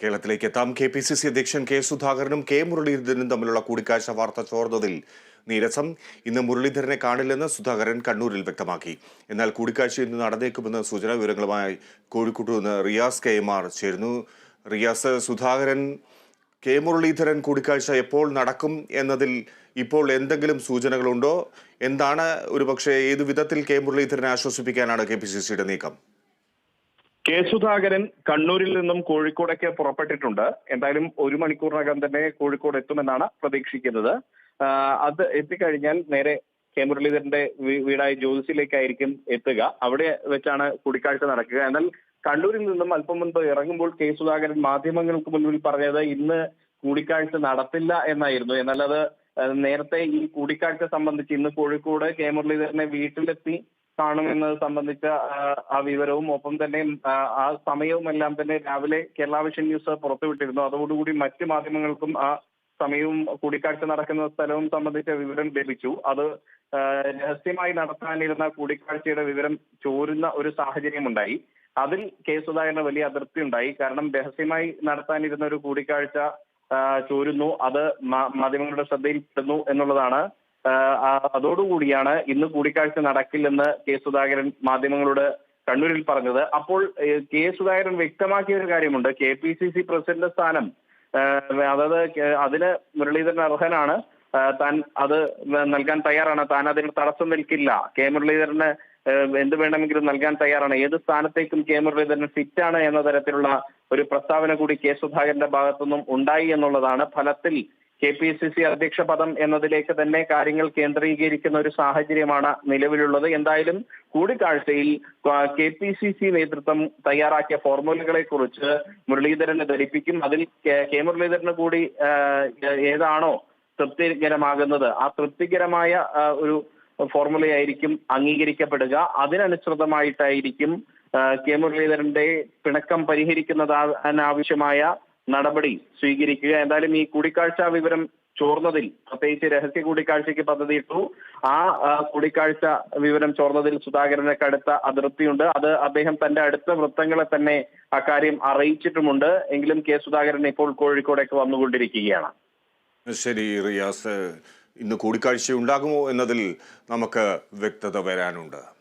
കേരളത്തിലേക്ക് എത്താം. K P C C അധ്യക്ഷൻ കെ സുധാകരനും കെ മുരളീധരനും തമ്മിലുള്ള കൂടിക്കാഴ്ച വാർത്ത ചോർന്നതിൽ നീരസം. ഇന്ന് മുരളീധരനെ കാണില്ലെന്ന് സുധാകരൻ കണ്ണൂരിൽ വ്യക്തമാക്കി. എന്നാൽ കൂടിക്കാഴ്ച ഇന്ന് നടന്നേക്കുമെന്ന് സൂചനാ വിവരങ്ങളുമായി കോഴിക്കോട്ടു നിന്ന് റിയാസ് കെ എം ആർ ചേരുന്നു. റിയാസ് സുധാകരൻ കെ മുരളീധരൻ കൂടിക്കാഴ്ച എപ്പോൾ നടക്കും എന്നതിൽ ഇപ്പോൾ എന്തെങ്കിലും സൂചനകളുണ്ടോ? എന്താണ് ഒരുപക്ഷെ ഏതു വിധത്തിൽ കെ മുരളീധരനെ ആശ്വസിപ്പിക്കാനാണ് കെ പി സി സിയുടെ നീക്കം? കെ സുധാകരൻ കണ്ണൂരിൽ നിന്നും കോഴിക്കോടേക്ക് പുറപ്പെട്ടിട്ടുണ്ട്. എന്തായാലും ഒരു മണിക്കൂറിനകം തന്നെ കോഴിക്കോട് എത്തുമെന്നാണ് പ്രതീക്ഷിക്കുന്നത്. അത് എത്തിക്കഴിഞ്ഞാൽ നേരെ കെ മുരളീധരന്റെ വീടായ ജ്യോതിസിലേക്കായിരിക്കും എത്തുക. അവിടെ വെച്ചാണ് കൂടിക്കാഴ്ച നടക്കുക. എന്നാൽ കണ്ണൂരിൽ നിന്നും അല്പം മുൻപ് ഇറങ്ങുമ്പോൾ കെ സുധാകരൻ മാധ്യമങ്ങൾക്ക് മുൻപിൽ പറഞ്ഞത് ഇന്ന് കൂടിക്കാഴ്ച നടത്തില്ല എന്നായിരുന്നു. എന്നാൽ അത് നേരത്തെ ഈ കൂടിക്കാഴ്ച സംബന്ധിച്ച് ഇന്ന് കോഴിക്കോട് കെ മുരളീധരനെ വീട്ടിലെത്തി കാണുമെന്നത് സംബന്ധിച്ച ആ വിവരവും. ഒപ്പം തന്നെ ആ സമയവും എല്ലാം തന്നെ രാവിലെ കേരള വിഷൻ ന്യൂസ് പുറത്തുവിട്ടിരുന്നു. അതോടുകൂടി മറ്റ് മാധ്യമങ്ങൾക്കും ആ സമയവും കൂടിക്കാഴ്ച നടക്കുന്ന സ്ഥലവും സംബന്ധിച്ച വിവരം ലഭിച്ചു. അത് രഹസ്യമായി നടത്താനിരുന്ന കൂടിക്കാഴ്ചയുടെ വിവരം ചോരുന്ന ഒരു സാഹചര്യം ഉണ്ടായി അതിൽ കെ സുധാകരന് വലിയ അതൃപ്തി ഉണ്ടായി. കാരണം രഹസ്യമായി നടത്താനിരുന്ന ഒരു കൂടിക്കാഴ്ച ചോരുന്നു. അത് മാധ്യമങ്ങളുടെ ശ്രദ്ധയിൽപ്പെടുന്നു എന്നുള്ളതാണ്. അതോടുകൂടിയാണ് ഇന്ന് കൂടിക്കാഴ്ച നടക്കില്ലെന്ന് കെ സുധാകരൻ മാധ്യമങ്ങളോട് കണ്ണൂരിൽ പറഞ്ഞത്. അപ്പോൾ കെ സുധാകരൻ വ്യക്തമാക്കിയ ഒരു കാര്യമുണ്ട്. K P C C president സ്ഥാനം അതായത് അതിന് മുരളീധരൻ അർഹനാണ്. താൻ അത് നൽകാൻ തയ്യാറാണ്. താൻ അതിന് തടസ്സം നിൽക്കില്ല. കെ മുരളീധരന് എന്ത് വേണമെങ്കിലും നൽകാൻ തയ്യാറാണ്. ഏത് സ്ഥാനത്തേക്കും കെ മുരളീധരൻ ഫിറ്റാണ് എന്ന തരത്തിലുള്ള ഒരു പ്രസ്താവന കൂടി കെ സുധാകരന്റെ ഭാഗത്തുനിന്നും ഉണ്ടായി എന്നുള്ളതാണ് ഫലത്തിൽ കെ പി സി സി അധ്യക്ഷ പദം എന്നതിലേക്ക് തന്നെ കാര്യങ്ങൾ കേന്ദ്രീകരിക്കുന്ന ഒരു സാഹചര്യമാണ് നിലവിലുള്ളത്. എന്തായാലും കൂടിക്കാഴ്ചയിൽ കെ പി സി സി നേതൃത്വം തയ്യാറാക്കിയ ഫോർമുലകളെ കുറിച്ച് മുരളീധരനെ ധരിപ്പിക്കും. അതിൽ കെ- മുരളീധരന് കൂടി ഏതാണോ തൃപ്തികരമാകുന്നത് ആ തൃപ്തികരമായ ഒരു ഫോർമുലയായിരിക്കും അംഗീകരിക്കപ്പെടുക. അതിനനുസൃതമായിട്ടായിരിക്കും കെ മുരളീധരന്റെ പിണക്കം പരിഹരിക്കുന്നതിനാവശ്യമായ നടപടി സ്വീകരിക്കുക. എന്തായാലും ഈ കൂടിക്കാഴ്ച വിവരം ചോർന്നതിൽ പ്രത്യേകിച്ച് രഹസ്യ കൂടിക്കാഴ്ചയ്ക്ക് പദ്ധതി ഇട്ടു ആ, കൂടിക്കാഴ്ച വിവരം ചോർന്നതിൽ സുധാകരന് കടുത്ത അതൃപ്തിയുണ്ട്. അത് അദ്ദേഹം തന്റെ അടുത്ത വൃത്തങ്ങളെ തന്നെ അക്കാര്യം അറിയിച്ചിട്ടുമുണ്ട്. എങ്കിലും കെ സുധാകരൻ ഇപ്പോൾ കോഴിക്കോടേക്ക് വന്നുകൊണ്ടിരിക്കുകയാണ്. ശരി റിയാസ്. ഇന്ന് കൂടിക്കാഴ്ച ഉണ്ടാകുമോ എന്നതിൽ നമുക്ക് വ്യക്തത വരാനുണ്ട്.